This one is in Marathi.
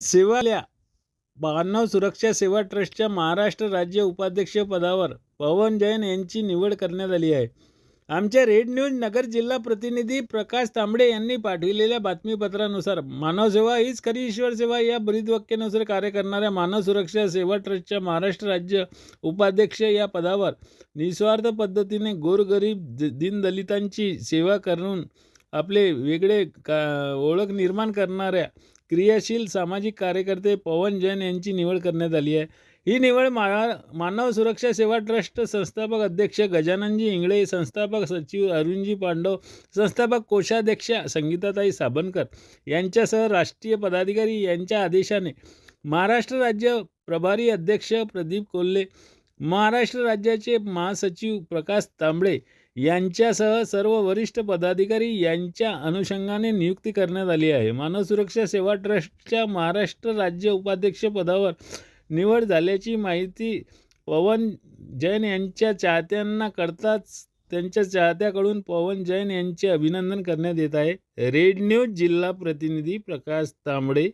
सेवाल्या मानव सुरक्षा सेवा ट्रस्टच्या महाराष्ट्र राज्य उपाध्यक्ष पदावर पवन जैन यांची निवड करण्यात आली आहे. आमच्या रेड न्यूज नगर जिल्हा प्रतिनिधी प्रकाश तांबडे यांनी पाठविलेल्या बातमीपत्रानुसार मानवसेवा हीच खरी ईश्वर सेवा या ब्रीदवाक्यानुसार कार्य करणाऱ्या मानव सुरक्षा सेवा ट्रस्टच्या महाराष्ट्र राज्य उपाध्यक्ष या पदावर निस्वार्थ पद्धतीने गोरगरीब द- दीनदलितांची सेवा करून आपले वेगळे का ओळख निर्माण करणाऱ्या क्रियाशील सामाजिक कार्यकर्ते पवन जैन यांची निवड करण्यात आली आहे. ही निवड मा मानव सुरक्षा सेवा ट्रस्ट संस्थापक अध्यक्ष गजाननजी इंगळे संस्थापक सचिव अरुणजी पांडव संस्थापक कोषाध्यक्षा संगीताताई साबणकर यांच्यासह राष्ट्रीय पदाधिकारी यांच्या आदेशाने महाराष्ट्र राज्य प्रभारी अध्यक्ष प्रदीप कोल्हे महाराष्ट्र राज्याचे महासचिव प्रकाश तांबळे यांच्यासह सर्व वरिष्ठ पदाधिकारी यांच्या अनुषंगाने नियुक्ती करण्यात आली आहे. मानव सुरक्षा सेवा ट्रस्टच्या महाराष्ट्र राज्य उपाध्यक्ष पदावर निवड झाल्याची माहिती पवन जैन यांच्या चाहत्यांना करताच त्यांच्या चाहत्याकडून पवन जैन यांचे अभिनंदन करण्यात येत आहे. रेड न्यूज जिल्हा प्रतिनिधी प्रकाश तांबडे